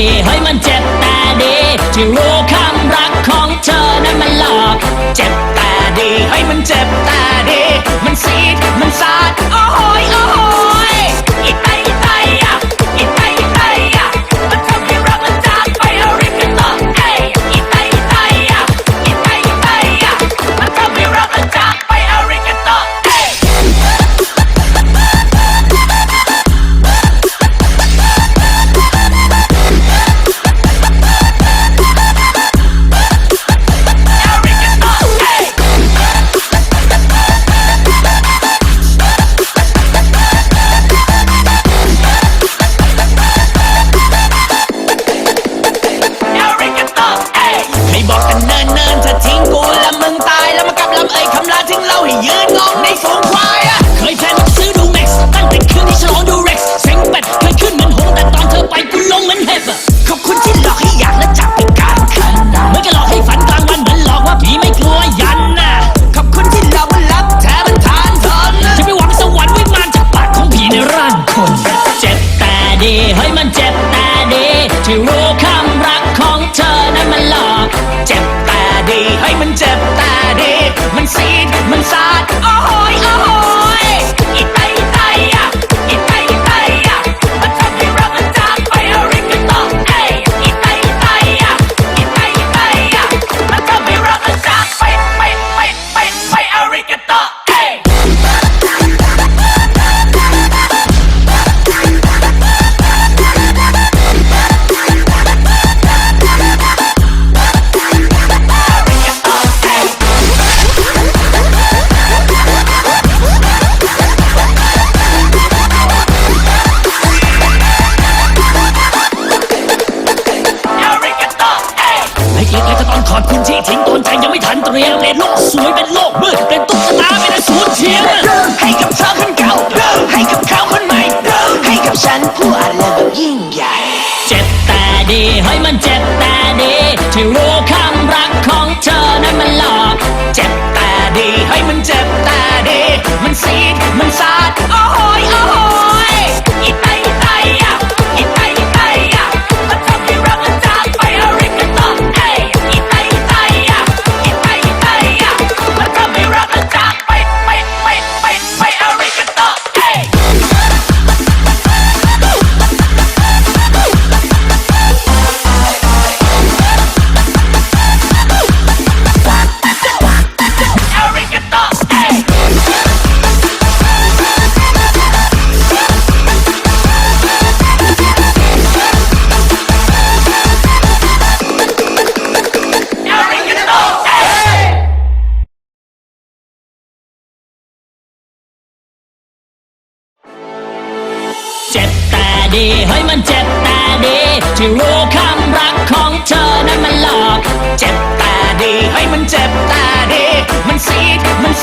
ีเฮ้ยมันเจ็บแต่ดีที่รู้คำรักของเธอนั้นมันหลอก เจ็บแต่ดีเฮ้ยมันเจ็บแต่ดี รับลำเอ่ยคำลาทิ้งเราให้ยืนงงในฝูงควายอะเคยแพลนซื้อดูแม็กซ์ตั้งแต่คืนที่ฉลองดูเร็กซ์เซ็งเป็ดเคยขึ้นเหมือนหงแต่ตอนเธอไปกูลงเหมือนเห็บอะขอบคุณที่หลอกให้อยากและจับไปกลางคันเหมือนกับหลอกให้ฝันกลางวันเหมือนหลอกว่าผีไม่กลัวยันน่ะขอบคุณที่หลอกว่ารักแท้มันทานทนจะไปหวังสวรรค์วิมานจากปากของผีในร่างคน เจ็บแต่ดีเฮ้ยมันเจ็บแต่ดีที่รู้ ให้มันเจ็บแต่ดีมันซีดมันสาดโอ้โหยโอ้โห และเอียดเลยก็ต้องขอบคุณที่ทิ้งตัวใจยังไม่ทันเตรียมเป็นโลกสวยเป็นโลกมืดเป็นตุ๊กตาเป็นอสูรเทียมให้กับเธอคนเก่าให้กับเขาคนใหม่ให้กับฉันผู้อ่านแล้วแบบยิ่งใหญ่ เจ็บแต่ดีให้มันเจ็บแต่ดีที่รู้คำรักของเธอนั้นมันหลอก เจ็บแต่ดีให้มันเจ็บแต่ดี มันซีดมันสา ดีเฮ้ยมันเจ็บแต่ดีที่รู้คำรักของเธอนั้นมันหลอก เจ็บแต่ดีเฮ้ยมันเจ็บแต่ดีมันซีดมัน